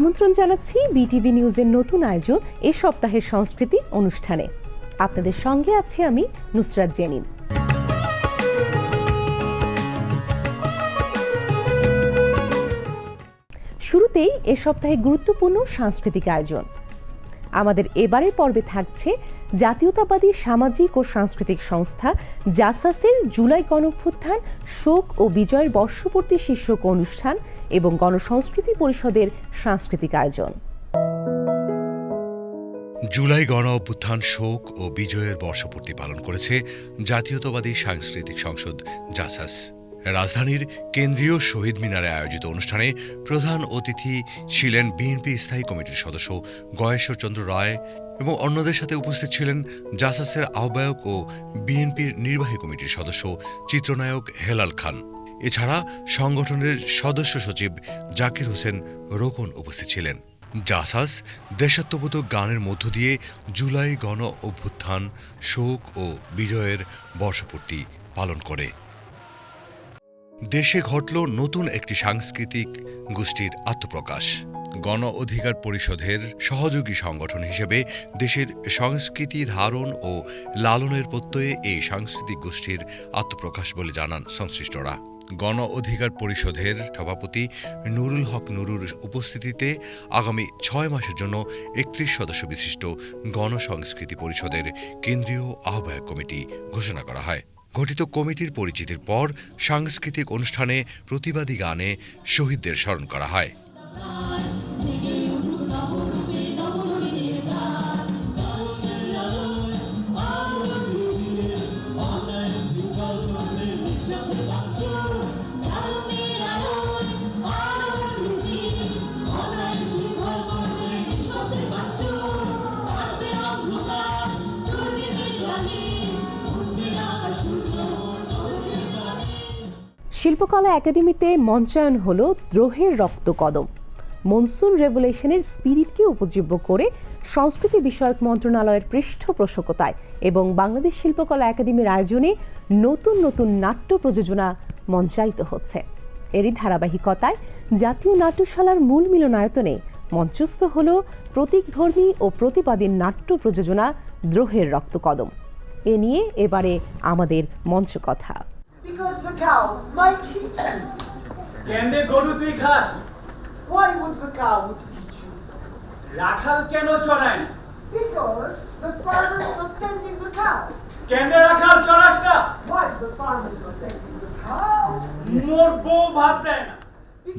আমন্ত্রণ জানাচ্ছি বিটিভি নিউজের নতুন আয়োজন এ সপ্তাহের সংস্কৃতি অনুষ্ঠানে। আপনাদের সঙ্গে আছি আমি নুসরাত জেনিন শুরুতেই এ সপ্তাহে গুরুত্বপূর্ণ সাংস্কৃতিক আয়োজন। আমাদের এবারের পর্বে থাকছে জাতীয়তাবাদী সামাজিক ও সাংস্কৃতিক সংস্থা জাসাসের জুলাই গণঅভ্যুত্থান শোক ও বিজয়ের বর্ষপূর্তি শীর্ষক অনুষ্ঠান এবং গণসংস্কৃতি পরিষদের সাংস্কৃতিক আয়োজন। জুলাই গণ অভ্যুত্থান শোক ও বিজয়ের বর্ষপূর্তি পালন করেছে জাতীয়তাবাদী সাংস্কৃতিক সংসদ, জাসাস। রাজধানীর কেন্দ্রীয় শহীদ মিনারে আয়োজিত অনুষ্ঠানে প্রধান অতিথি ছিলেন বিএনপি স্থায়ী কমিটির সদস্য গয়েশ্বরচন্দ্র রায় এবং অন্যদের সাথে উপস্থিত ছিলেন জাসাসের আহ্বায়ক ও বিএনপির নির্বাহী কমিটির সদস্য চিত্রনায়ক হেলাল খান। এছাড়া সংগঠনের সদস্য সচিব জাকির হোসেন রোকন উপস্থিত ছিলেন। জাসাস দেশাত্মবোধক গানের মধ্য দিয়ে জুলাই গণ অভ্যুত্থান, শোক ও বিজয়ের বর্ষপূর্তি পালন করে। দেশে ঘটল নতুন একটি সাংস্কৃতিক গোষ্ঠীর আত্মপ্রকাশ। গণ অধিকার পরিষদের সহযোগী সংগঠন হিসেবে দেশের সংস্কৃতি ধারণ ও লালনের প্রত্যয়ে এই সাংস্কৃতিক গোষ্ঠীর আত্মপ্রকাশ বলে জানান সংশ্লিষ্টরা। গণ অধিকার পরিষদের সভাপতি নুরুল হক নুরুর উপস্থিতিতে আগামী ছয় মাসের জন্য একত্রিশ সদস্য বিশিষ্ট গণসংস্কৃতি পরিষদের কেন্দ্রীয় আহ্বায়ক কমিটি ঘোষণা করা হয়। গঠিত কমিটির পরিচিতির পর সাংস্কৃতিক অনুষ্ঠানে প্রতিবাদী গানে শহীদদের স্মরণ করা হয়। শিল্পকলা একাডেমিতে মঞ্চায়ন হল দ্রোহের রক্ত কদম। মনসুন রেভুলেশনের স্পিরিটকে উপজীব্য করে সংস্কৃতি বিষয়ক মন্ত্রণালয়ের পৃষ্ঠপোষকতায় এবং বাংলাদেশ শিল্পকলা একাডেমির আয়োজনে নতুন নতুন নাট্য প্রযোজনা মঞ্চায়িত হচ্ছে। এরই ধারাবাহিকতায় জাতীয় নাট্যশালার মূল মিলনায়তনে মঞ্চস্থ হল প্রতীকধর্মী ও প্রতিবাদী নাট্য প্রযোজনা দ্রোহের রক্ত কদম। এ নিয়ে এবারে আমাদের মঞ্চ কথা Because the cow might eat you. কেন্দ্রে গরু তুই খাস Why would the cow would eat you? রাখাল কেন চড়ায় না Because the farmers were tending the cow. কেন্দ্রে রাখাল চড়াস না Why the farmers were tending the cow? মোর বউ ভাত দেয় না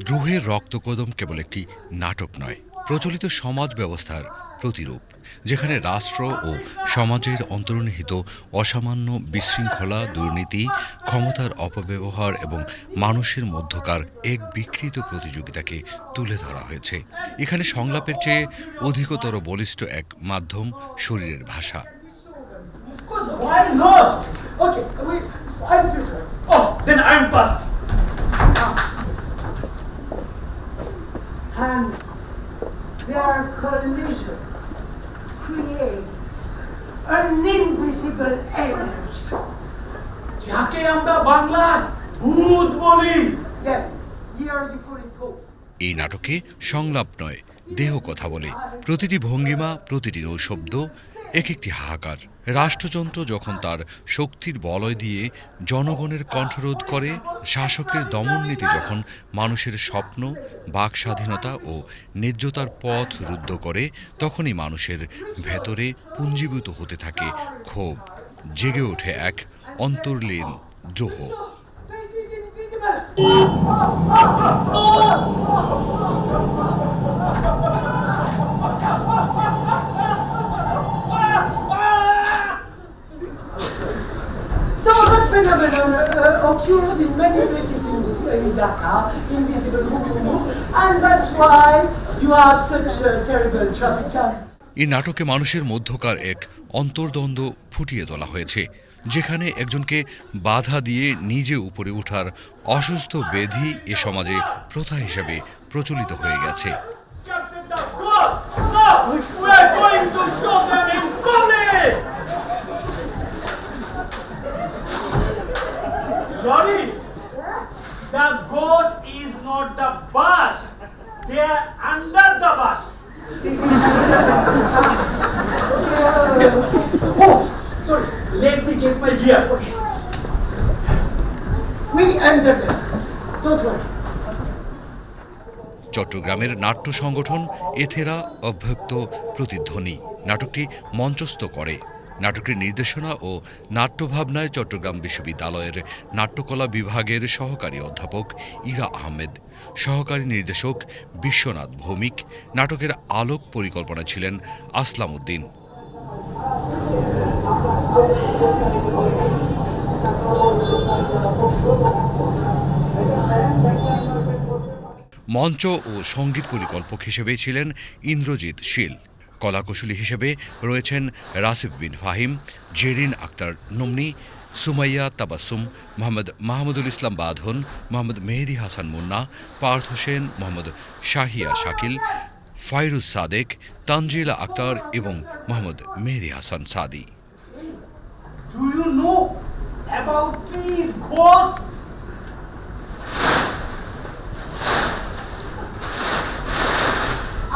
দ্রোহের রক্তকদম কেবল একটি নাটক নয় প্রচলিত সমাজ ব্যবস্থার প্রতিরূপ যেখানে রাষ্ট্র ও সমাজের অন্তর্নিহিত অসামান্য বিশৃঙ্খলা দুর্নীতি ক্ষমতার অপব্যবহার এবং মানুষের মধ্যকার এক বিকৃত প্রতিযোগিতাকে তুলে ধরা হয়েছে। এখানে সংলাপের চেয়ে অধিকতর বলিষ্ঠ এক মাধ্যম শরীরের ভাষা। Because their collision creates an invisible energy. যাকে আমরা বাংলায় ভূত বলি Yeah, here you couldn't go. এই নাটকে সংলাপ নয় দেহ কথা বলে প্রতিটি ভঙ্গিমা প্রতিটি নৈশব্দ এক একটি হাহাকার। রাষ্ট্রযন্ত্র যখন তার শক্তির বলয় দিয়ে জনগণের কণ্ঠরোধ করে, শাসকের দমননীতি যখন মানুষের স্বপ্ন, বাক স্বাধীনতা ও ন্যায্যতার পথ রুদ্ধ করে, তখনই মানুষের ভেতরে পুঞ্জীভূত হতে থাকে ক্ষোভ, জেগে ওঠে এক অন্তর্লীন দ্রোহ। phenomenon uh, occurs in many places in, in Dhaka, invisible moving move, and that's why you have such a terrible traffic jam. এই নাটকে মানুষের মধ্যকার এক অন্তর্দ্বন্দ্ব ফুটিয়ে তোলা হয়েছে যেখানে একজনকে বাধা দিয়ে নিজে উপরে ওঠার অসুস্থ বেধি এ সমাজে প্রথা হিসেবে প্রচলিত হয়ে গেছে Lorry, the goat is not the bus. They are under the bus. Oh, sorry. Let me get my gear. Okay. We it. Don't worry. চট্টগ্রামের নাট্য সংগঠন এথেরা অভ্যক্ত প্রতিধ্বনি নাটকটি মঞ্চস্থ করে নাটকটির নির্দেশনা ও নাট্যভাবনায় চট্টগ্রাম বিশ্ববিদ্যালয়ের নাট্যকলা বিভাগের সহকারী অধ্যাপক ইরা আহমেদ। সহকারী নির্দেশক বিশ্বনাথ ভৌমিক। নাটকের আলোক পরিকল্পনা ছিলেন আসলাম উদ্দিন মঞ্চ ও সংগীত পরিকল্পক হিসেবে ছিলেন ইন্দ্রজিৎ শীল। কলাকুশলী হিসেবে রয়েছেন রাসিফ বিন ফাহিম, জেরিন আক্তার নমনি, সুমাইয়া তাবাসুম, মোহাম্মদ মাহমুদুল ইসলাম বাঁধন, মোহাম্মদ মেহেদি হাসান মুন্না, পার্থ হোসেন মোহাম্মদ শাহিয়া শাকিল ফাইরুজ সাদেক, তানজিলা আক্তার এবং মোহাম্মদ মেহেদি হাসান সাদি?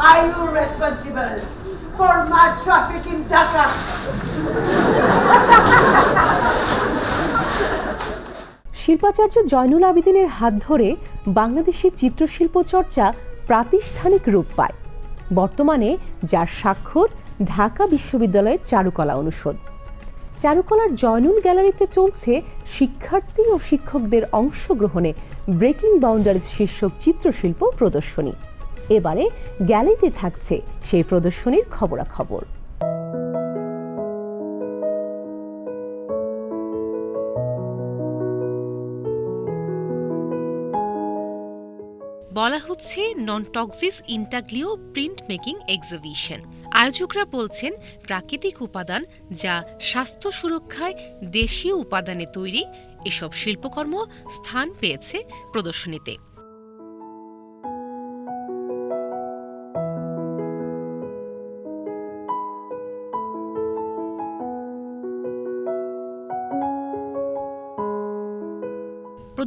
Are you responsible for mad traffic in Dhaka? শিল্পাচার্য জয়নুল আবেদিনের হাত ধরে বাংলাদেশের চিত্রশিল্প চর্চা প্রাতিষ্ঠানিক রূপ পায়। বর্তমানে যার স্বাক্ষর ঢাকা বিশ্ববিদ্যালয়ের চারুকলা অনুষদ। চারুকলার জয়নুল গ্যালারিতে চলছে শিক্ষার্থী ও শিক্ষকদের অংশগ্রহণে ব্রেকিং বাউন্ডারি শীর্ষক চিত্রশিল্প প্রদর্শনী। এবারে গ্যালারিতে থাকছে সেই প্রদর্শনীর খবরাখবর। বলা হচ্ছে non toxic intaglio print making exhibition. আয়োজকরা বলছেন, প্রাকৃতিক উপাদান যা স্বাস্থ্য সুরক্ষায় দেশীয় উপাদানে তৈরি, এসব শিল্পকর্ম স্থান পেয়েছে প্রদর্শনীতে।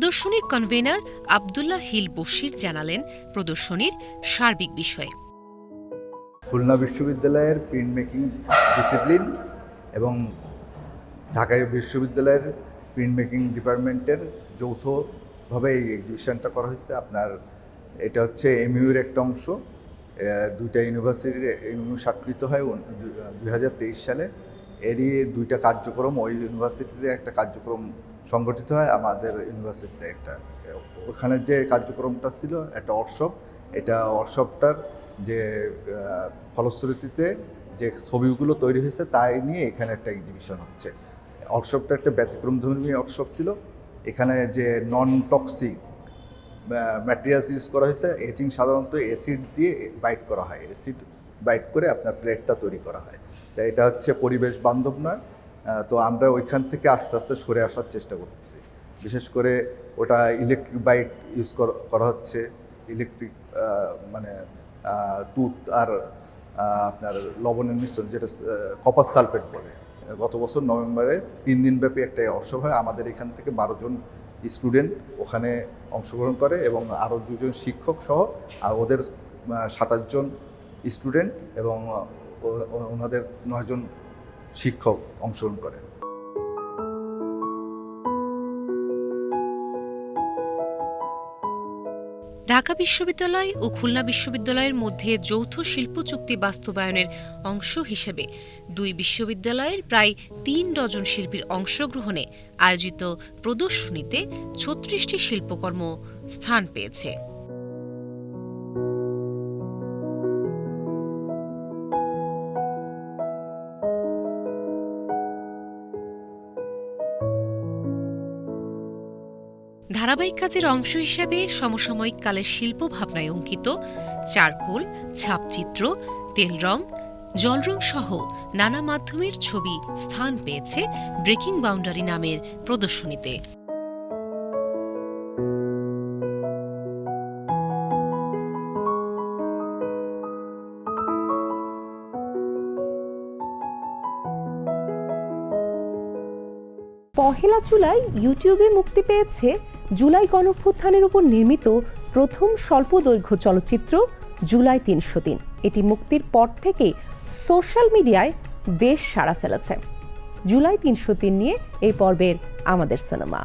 প্রদর্শনীর কনভেনার আবদুল্লাহ হিল বশির জানালেন প্রদর্শনীর সার্বিক বিষয়ে। খুলনা বিশ্ববিদ্যালয়ের প্রিন্ট মেকিং ডিসিপ্লিন এবং ঢাকা বিশ্ববিদ্যালয়ের প্রিন্ট মেকিং ডিপার্টমেন্টের যৌথভাবে এই এক্সিবিশনটা করা হয়েছে। আপনার এটা হচ্ছে এমইউর একটা অংশ। দুইটা ইউনিভার্সিটির এমইউ স্বাক্ষরিত হয় দুই হাজার তেইশ সালে। এরই দুইটা কার্যক্রম, ওই ইউনিভার্সিটিতে একটা কার্যক্রম সংগঠিত হয় আমাদের ইউনিভার্সিটিতে একটা, ওখানে যে কার্যক্রমটা ছিল, একটা ওয়ার্কশপ এটা ওয়ার্কশপটার যে ফলশ্রুতিতে যে ছবিগুলো তৈরি হয়েছে, তাই নিয়ে এখানে একটা এক্সিবিশন হচ্ছে। ওয়ার্কশপটা একটা ব্যতিক্রমধর্মী ওয়ার্কশপ ছিল। এখানে যে নন টক্সিক ম্যাটেরিয়ালস ইউজ করা হয়েছে এচিং সাধারণত অ্যাসিড দিয়ে বাইট করা হয়। অ্যাসিড বাইট করে আপনার প্লেটটা তৈরি করা হয়। তাই এটা হচ্ছে পরিবেশ বান্ধব নয় তো আমরা ওইখান থেকে আস্তে আস্তে সরে আসার চেষ্টা করতেছি। বিশেষ করে ওটা ইলেকট্রিক বাইক ইউজ করা হচ্ছে। ইলেকট্রিক মানে তুত আর আপনার লবণের মিশ্রণ যেটা কপার সালফেট বলে। গত বছর নভেম্বরে তিন দিনব্যাপী একটা অর্শব হয়। আমাদের এখান থেকে বারো জন স্টুডেন্ট ওখানে অংশগ্রহণ করে এবং আরও দুজন শিক্ষক সহ আর ওদের সাতাশ জন স্টুডেন্ট এবং ওনাদের নয়জন শিক্ষক অংশগ্রহণ করে ঢাকা বিশ্ববিদ্যালয় ও খুলনা বিশ্ববিদ্যালয়ের মধ্যে যৌথ শিল্প চুক্তি বাস্তবায়নের অংশ হিসেবে দুই বিশ্ববিদ্যালয়ের প্রায় তিন ডজন শিল্পীর অংশগ্রহণে আয়োজিত প্রদর্শনীতে ছত্রিশটি শিল্পকর্ম স্থান পেয়েছে। ধারাবাহিক কাজের অংশ হিসেবে সমসাময়িক কালের শিল্প ভাবনায় অঙ্কিত চারকোল, ছাপচিত্র তেল রং জলরং সহ নানা মাধ্যমের ছবি স্থান পেয়েছে ব্রেকিং বাউন্ডারি নামের প্রদর্শনীতে। পহেলা জুলাই ইউটিউবে মুক্তি পেয়েছে জুলাই গণঅভ্যুত্থানের উপর নির্মিত প্রথম স্বল্প দৈর্ঘ্য চলচ্চিত্র জুলাই তিনশো দিন এটি মুক্তির পর থেকে সোশ্যাল মিডিয়ায় বেশ সাড়া ফেলেছে। জুলাই তিনশো তিন নিয়ে এই পর্বের আমাদের সিনেমা।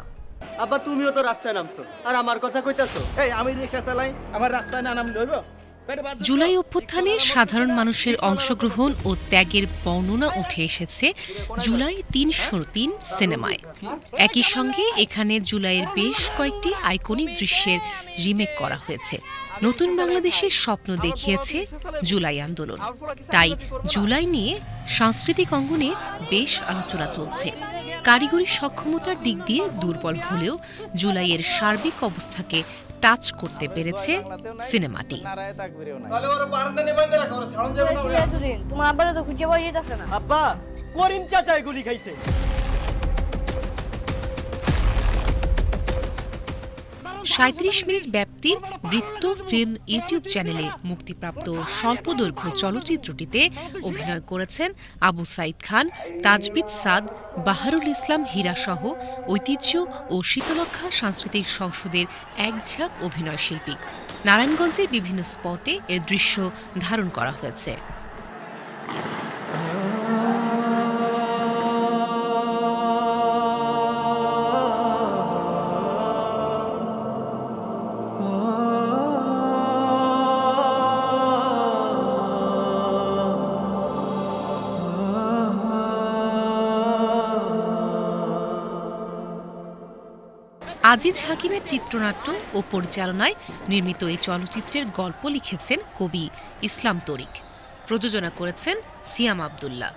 আবার তুমিও তো রাস্তায় নামছো। আর আমার কথা কইতাছো? এই আমি রিক্সা চালাই আমার রাস্তায় না নাম লইব জুলাই অভ্যুত্থানে সাধারণ মানুষের অংশগ্রহণ ও ত্যাগের বর্ণনা উঠে এসেছে জুলাই তিনশো তিন সিনেমায়। একই সঙ্গে এখানে জুলাইয়ের বেশ কয়েকটি আইকনিক দৃশ্যের রিমেক করা হয়েছে। নতুন বাংলাদেশের স্বপ্ন দেখিয়েছে জুলাই আন্দোলন। তাই জুলাই নিয়ে সাংস্কৃতিক অঙ্গনে বেশ আলোচনা চলছে। কারিগরি সক্ষমতার দিক দিয়ে দুর্বল হলেও জুলাইয়ের সার্বিক অবস্থাকে টাচ করতে পেরেছে সিনেমাটি। তোমার আব্বারে তো খুঁজে পাওয়া যেতেছে না। আব্বা করিম চাচা গুলি খাইছে। সাঁত্রিশ মিনিট ব্যাপ্তির বৃত্ত ফিল্ম ইউটিউব চ্যানেলে মুক্তিপ্রাপ্ত স্বল্পদৈর্ঘ্য চলচ্চিত্রটিতে অভিনয় করেছেন আবু সাইদ খান, তাজবিদ সাদ, বাহারুল ইসলাম হীরাসহ ঐতিহ্য ও শীতলক্ষা সাংস্কৃতিক সংসদের একঝাঁক অভিনয় শিল্পী। নারায়ণগঞ্জের বিভিন্ন স্পটে এর দৃশ্য ধারণ করা হয়েছে। আজিজ হাকিমের চিত্রনাট্য ও পরিচালনায় নির্মিত এই চলচ্চিত্রের গল্প লিখেছেন কবি ইসলাম তরিক। প্রযোজনা করেছেন সিয়াম আবদুল্লাহ।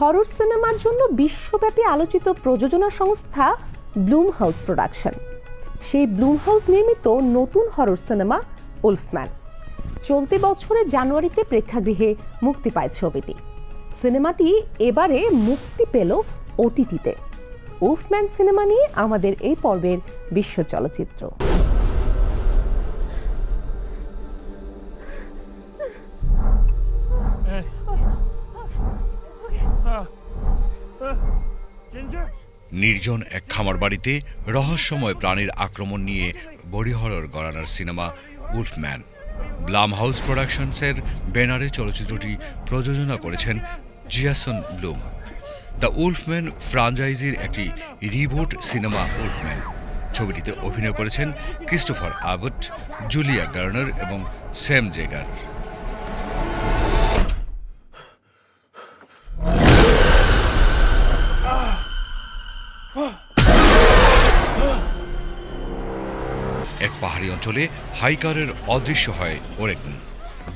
হরর সিনেমার জন্য বিশ্বব্যাপী আলোচিত প্রযোজনা সংস্থা ব্লুম হাউস প্রোডাকশন। সেই ব্লুম হাউস নির্মিত নতুন হরর সিনেমা উলফম্যান চলতি বছরের জানুয়ারিতে প্রেক্ষাগৃহে মুক্তি পায় ছবিটি। সিনেমাটি এবারে মুক্তি পেল ওটিটিতে উলফম্যান সিনেমা নিয়ে আমাদের এই পর্বের বিশ্ব চলচ্চিত্র। নির্জন এক খামার বাড়িতে রহস্যময় প্রাণীর আক্রমণ নিয়ে বডি হরর গড়ানোর সিনেমা উলফম্যান। ব্লাম হাউস প্রোডাকশনসের ব্যানারে চলচ্চিত্রটি প্রযোজনা করেছেন জিয়াসন ব্লুম। দ্য উলফম্যান ফ্রাঞ্চাইজির একটি রিবুট সিনেমা উলফম্যান। ছবিটিতে অভিনয় করেছেন ক্রিস্টোফার আবট, জুলিয়া গার্নার এবং স্যাম জেগার। পাহাড়ি অঞ্চলে হাইকারের অদৃশ্য হয় ওরেগন।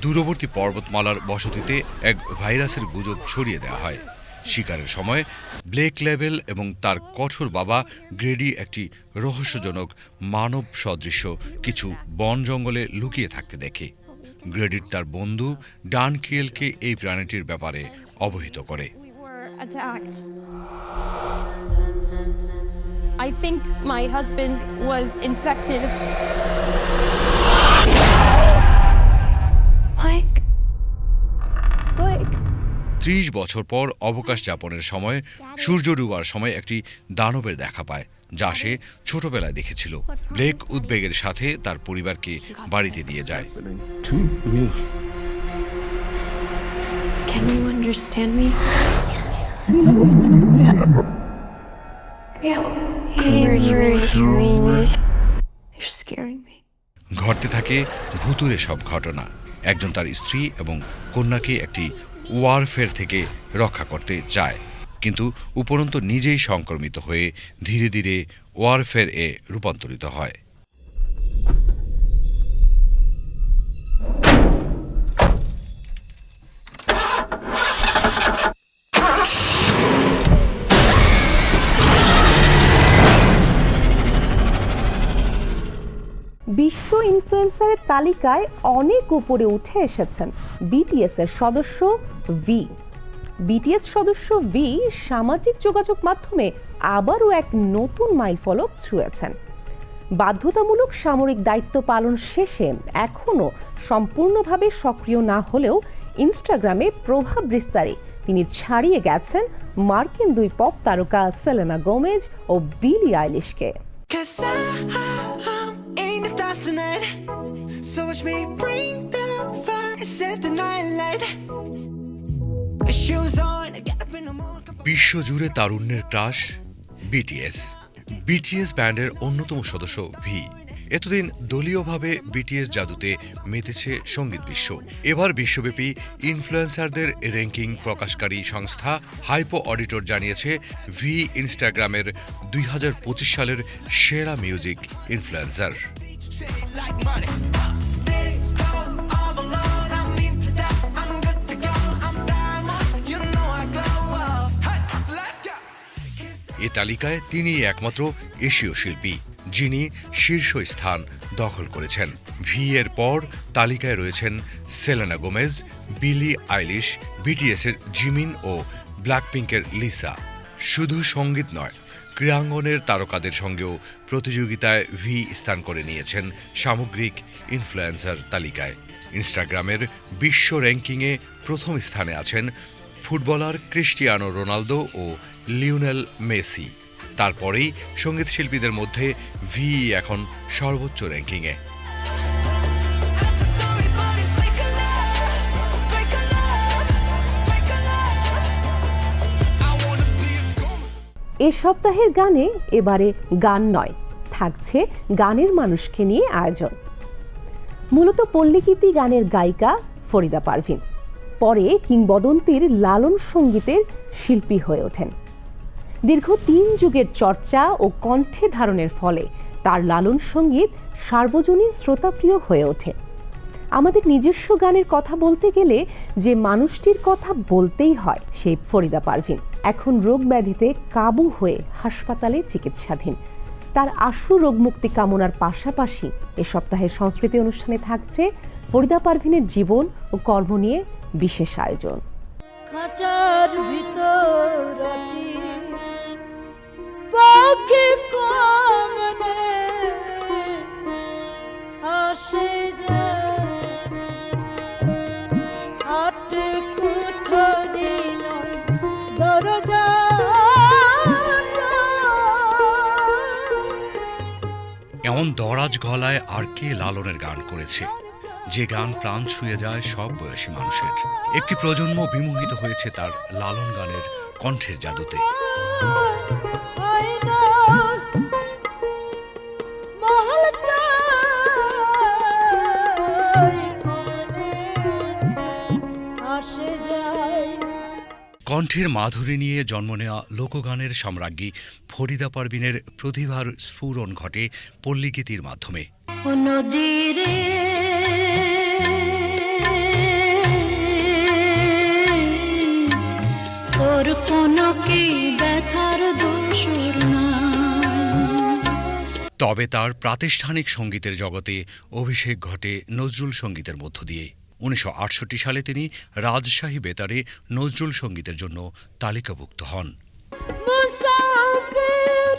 দূরবর্তী পর্বতমালার বসতিতে এক ভাইরাসের গুজব ছড়িয়ে দেওয়া হয়। শিকারের সময় ব্লেক লেভেল এবং তার কঠোর বাবা গ্রেডি একটি রহস্যজনক মানব সদৃশ্য কিছু বন জঙ্গলে লুকিয়ে থাকতে দেখে। গ্রেডির তার বন্ধু ডান কিয়েলকে এই প্রাণীটির ব্যাপারে অবহিত করে. I think my husband was infected. Mike. Mike. ত্রিশ বছর পর অবকাশ যাপনের সময় সূর্য ডুবার সময় একটি দানবের দেখা পায় যা সে ছোটবেলায় দেখেছিল ব্লেক উদ্বেগের সাথে তার পরিবারকে বাড়িতে দিয়ে যায় to. Can you understand me? Yeah. ঘটতে থাকে ভুতুরে সব ঘটনা। একজন তার স্ত্রী এবং কন্যাকে একটি ওয়ারফেয়ার থেকে রক্ষা করতে চায়। কিন্তু উপরন্ত নিজেই সংক্রমিত হয়ে ধীরে ধীরে ওয়ারফেয়ার এ রূপান্তরিত হয়। ইনফ্লুয়েন্সারের তালিকায় অনেক উপরে উঠে এসেছেন বিটিএস এর সদস্য ভি বিটিএস সদস্য ভি সামাজিক যোগাযোগ মাধ্যমে আবারও এক নতুন মাইলফলক ছুঁয়েছেন। বাধ্যতামূলক সামরিক দায়িত্ব পালন শেষে এখনও সম্পূর্ণভাবে সক্রিয় না হলেও ইনস্টাগ্রামে প্রভাব বিস্তারে তিনি ছাড়িয়ে গেছেন মার্কিন দুই পপ তারকা সেলেনা গোমেজ ও বিলি আইলিশকে। Cause I, I'm in the stars tonight. So watch me bring the fire, set the night light. Shoes on, get up in the morning. বিশ্বজুড়ে তারুণ্যের ক্রাশ বিটিএস বিটিএস ব্যান্ডের অন্যতম সদস্য ভি এতদিন দলীয়ভাবে BTS জাদুতে মেতেছে সংগীত বিশ্ব এবার বিশ্বব্যাপী ইনফ্লুয়েন্সারদের র্যাঙ্কিং প্রকাশকারী সংস্থা হাইপো অডিটর জানিয়েছে ভি ইনস্টাগ্রামের দুই হাজার পঁচিশ সালের সেরা মিউজিক ইনফ্লুয়েন্সার. এ তালিকায় তিনি একমাত্র এশীয় শিল্পী যিনি শীর্ষ স্থান দখল করেছেন। ভি এর পর তালিকায় রয়েছেন সেলেনা গোমেজ, বিলি আইলিশ বিটিএসের জিমিন ও ব্ল্যাকপিঙ্কের লিসা। শুধু সংগীত নয়, ক্রীড়াঙ্গনের তারকাদের সঙ্গেও প্রতিযোগিতায় ভি স্থান করে নিয়েছেন সামগ্রিক ইনফ্লুয়েন্সার তালিকায়। ইনস্টাগ্রামের বিশ্ব র্যাঙ্কিংয়ে প্রথম স্থানে আছেন ফুটবলার ক্রিস্টিয়ানো রোনালদো ও লিওনেল মেসি। তারপরেই সংগীত শিল্পীদের মধ্যে ভি এখন সর্বোচ্চ র্যাঙ্কিংয়ে. এ সপ্তাহের গানে এবারে গান নয়, থাকছে গানের মানুষকে নিয়ে আয়োজন মূলত পল্লীগীতি গানের গায়িকা ফরিদা পারভিন, পরে কিংবদন্তির লালন সঙ্গীতের শিল্পী হয়ে ওঠেন দীর্ঘ তিন যুগের চর্চা ও কণ্ঠে ধারণের ফলে তার লালন সংগীত সার্বজনীন শ্রোতাপ্রিয় হয়ে ওঠে। আমাদের নিজস্ব গানের কথা বলতে গেলে যে মানুষটির কথা বলতেই হয় সেই ফরিদা পারভিন। এখন রোগ ব্যাধিতে কাবু হয়ে হাসপাতালে চিকিৎসাধীন। তার আশু রোগমুক্তি কামনার পাশাপাশি এ সপ্তাহের সংস্কৃতি অনুষ্ঠানে থাকছে ফরিদা পারভিনের জীবন ও কর্ম নিয়ে বিশেষ আয়োজন। ভিতর এমন দরাজ গলায় আর কে লালনের গান করেছে? যে গান প্রাণ ছুঁয়ে যায় সব বয়সী মানুষের। একটি প্রজন্ম বিমোহিত হয়েছে তার লালন গানের কণ্ঠের জাদুতে। কণ্ঠের মাধুরী নিয়ে জন্ম নেওয়া লোকগানের সম্রাজ্ঞী ফরিদা পারবিনের প্রতিভার স্ফুরণ ঘটে পল্লীগীতির মাধ্যমে। তবে তার প্রাতিষ্ঠানিক সঙ্গীতের জগতে অভিষেক ঘটে নজরুল সঙ্গীতের মধ্য দিয়ে। উনিশশো আটষট্টি সালে তিনি রাজশাহী বেতারে নজরুল সঙ্গীতের জন্য তালিকাভুক্ত হন। মুসাফির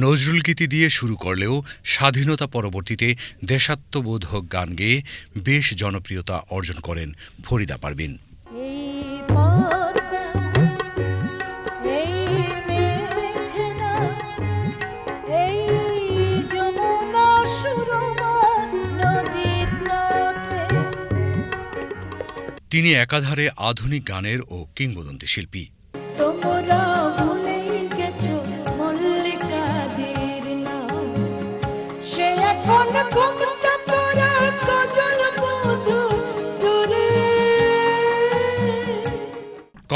নজরুল গীতি দিয়ে শুরু করলেও স্বাধীনতা পরবর্তীতে দেশাত্মবোধক গান গেয়ে বেশ জনপ্রিয়তা অর্জন করেন ফরিদা পারবিন তিনি একাধারে আধুনিক গানের ও কিংবদন্তি শিল্পী।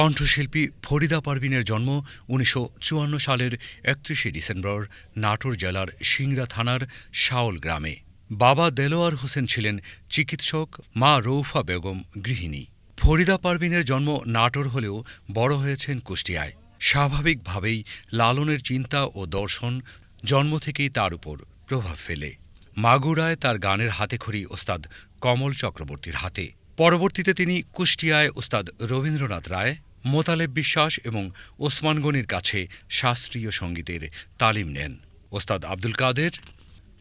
কণ্ঠশিল্পী ফরিদা পারভিনের জন্ম উনিশশো চুয়ান্ন সালের একত্রিশে ডিসেম্বর নাটোর জেলার সিংড়া থানার শাওল গ্রামে। বাবা দেলোয়ার হোসেন ছিলেন চিকিৎসক, মা রৌফা বেগম গৃহিণী। ফরিদা পারভিনের জন্ম নাটোর হলেও বড় হয়েছেন কুষ্টিয়ায়। স্বাভাবিকভাবেই লালনের চিন্তা ও দর্শন জন্ম থেকেই তার উপর প্রভাব ফেলে। মাগুরায় তার গানের হাতেখড়ি ওস্তাদ কমল চক্রবর্তীর হাতে। পরবর্তীতে তিনি কুষ্টিয়ায় ওস্তাদ রবীন্দ্রনাথ রায় মোতালেব বিশ্বাস এবং ওসমান গনির কাছে শাস্ত্রীয় সঙ্গীতের তালিম নেন। ওস্তাদ আব্দুল কাদের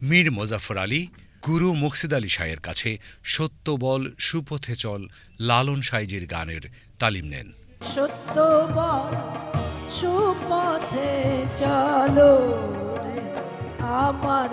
মীর মোজাফর আলী গুরু মুকসিদ আলী শাহের কাছে সত্য বল সুপথে চল লালন সাইজির গানের তালিম নেন। সত্য বল সুপথে চলো আমার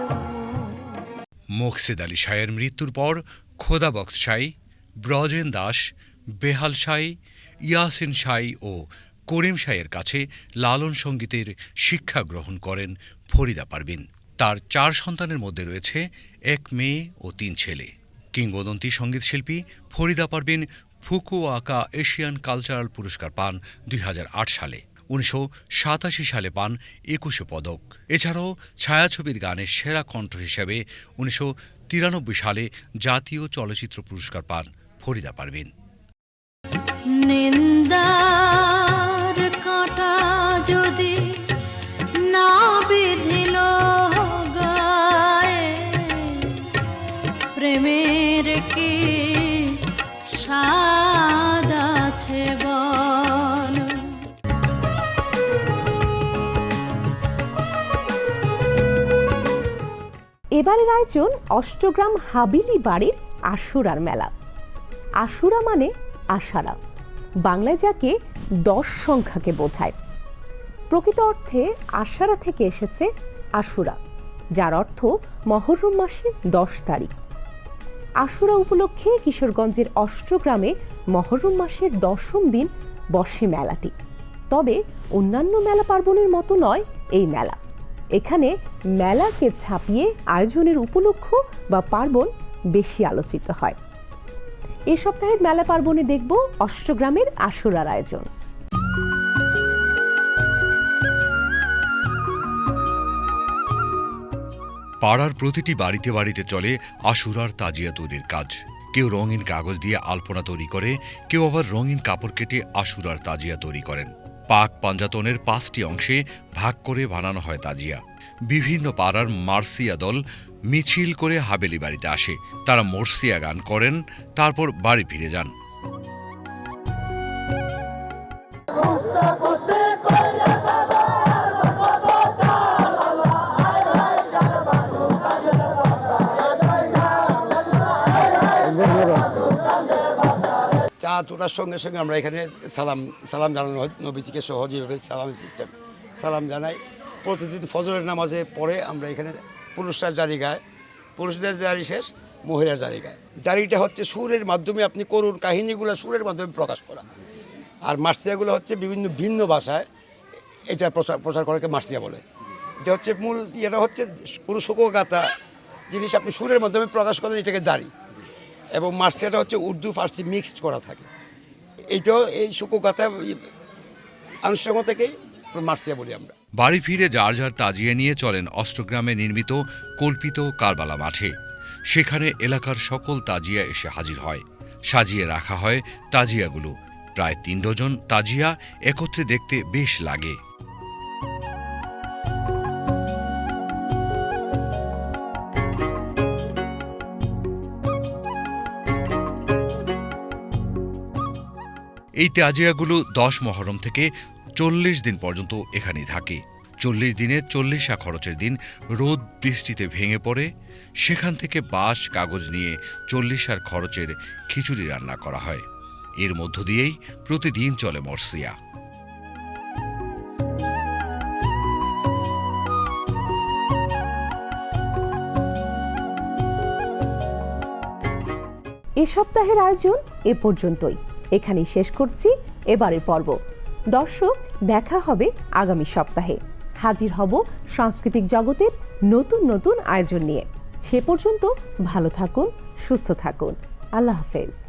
মুকসিদ আলী শাহের মৃত্যুর পর খোদাবক্স সাই ব্রজেন দাস বেহাল সাই ইয়াসিন সাই ও করিম সাইয়ের কাছে লালন সঙ্গীতের শিক্ষা গ্রহণ করেন ফরিদা পারবিন তার চার সন্তানের মধ্যে রয়েছে এক মেয়ে ও তিন ছেলে। কিংবদন্তি সঙ্গীতশিল্পী Farida Parveen Fukuoka Asian cultural পুরস্কার পান দুই হাজার আট সালে। উনিশশো সাতাশি সালে পান একুশে পদক। এছাড়াও ছায়াছবির গানের সেরা কণ্ঠ হিসেবে উনিশশো তিরানব্বই সালে জাতীয় চলচ্চিত্র পুরস্কার পান ফরিদা পারভিন। নিন্দার কাঁটা যদি না বিধিল গায়ে, প্রেমের কি স্বাদ আছে বল? এবারের আয়োজন অষ্টগ্রাম হাবিলি বাড়ির আশুরার মেলা। আশুরা মানে আষাঢ়া বাংলায় যাকে দশ সংখ্যাকে বোঝায়। প্রকৃত অর্থে আষাঢ়া থেকে এসেছে আশুরা, যার অর্থ মহরম মাসের দশ তারিখ। আশুরা উপলক্ষে কিশোরগঞ্জের অষ্টগ্রামে মহরম মাসের দশম দিন বসে মেলাটি। তবে অন্যান্য মেলা পার্বণের মতো নয় এই মেলা। এখানে মেলাকে ছাপিয়ে আয়োজনের উপলক্ষ বা পার্বণ বেশি আলোচিত হয়। এ সপ্তাহের মেলা পার্বণে দেখব অষ্টগ্রামের আশুরার আয়োজন। পাড়ার প্রতিটি বাড়িতে বাড়িতে চলে আশুরার তাজিয়া তৈরির কাজ। কেউ রঙিন কাগজ দিয়ে আলপনা তৈরি করে, কেউ আবার রঙিন কাপড় কেটে আশুরার তাজিয়া তৈরি করেন। পাক পাঞ্জাতনের পাঁচটি অংশে ভাগ করে বানানো হয় তাজিয়া। বিভিন্ন পাড়ার মার্সিয়া দল মিছিল করে হাবেলি বাড়িতে আসে। তারা মর্সিয়া গান করেন, তারপর বাড়ি ফিরে যান। চা তোলার সঙ্গে সঙ্গে আমরা এখানে সালাম সালাম জানানো হয়। নবী থেকে সহ সালাম সিস্টেম, সালাম জানাই। প্রতিদিন ফজরের নামাজে পরে আমরা এখানে পুরুষরা জারি গায়। পুরুষদের জারি শেষ, মহিলার জারি গায়। জারিটা হচ্ছে সুরের মাধ্যমে আপনি করুন কাহিনীগুলো সুরের মাধ্যমে প্রকাশ করা। আর মার্সিয়াগুলো হচ্ছে বিভিন্ন ভিন্ন ভাষায় এটা প্রচার প্রচার করাকে মার্সিয়া বলে। এটা হচ্ছে মূল এটা হচ্ছে কোনো শোকগাথা জিনিস আপনি সুরের মাধ্যমে প্রকাশ করেন, এটাকে জারি। এবং মার্সিয়াটা হচ্ছে উর্দু, ফার্সি মিক্সড করা থাকে। এইটাও এই শুকোকাতা আনুষ্ঠানিক থেকেই মার্সিয়া বলি আমরা। বাড়ি ফিরে যার যার তাজিয়া নিয়ে চলেন অষ্টগ্রামে নির্মিত কল্পিত কারবালা মাঠে। সেখানে এলাকার সকল তাজিয়া এসে হাজির হয়। সাজিয়ে রাখা হয় তাজিয়াগুলো। প্রায় তিন ডজন তাজিয়া একত্রে দেখতে বেশ লাগে। এই তাজিয়াগুলো দশ মহরম থেকে চল্লিশ দিন পর্যন্ত এখানেই থাকে। চল্লিশ দিনে চল্লিশা খরচের দিন রোদ বৃষ্টিতে ভেঙে পড়ে, সেখান থেকে বাঁশ, কাগজ নিয়ে চল্লিশার খরচের খিচুড়ি রান্না করা হয়। এর মধ্য দিয়েই প্রতিদিন চলে মর্সিয়া। এ সপ্তাহের আয়োজন এ পর্যন্তই। এখানেই শেষ করছি, এবারের পর্ব। দর্শক, দেখা হবে আগামী সপ্তাহে। হাজির হব সাংস্কৃতিক জগতের নতুন নতুন আয়োজন নিয়ে। সে পর্যন্ত ভালো থাকুন, সুস্থ থাকুন। আল্লাহ হাফেজ।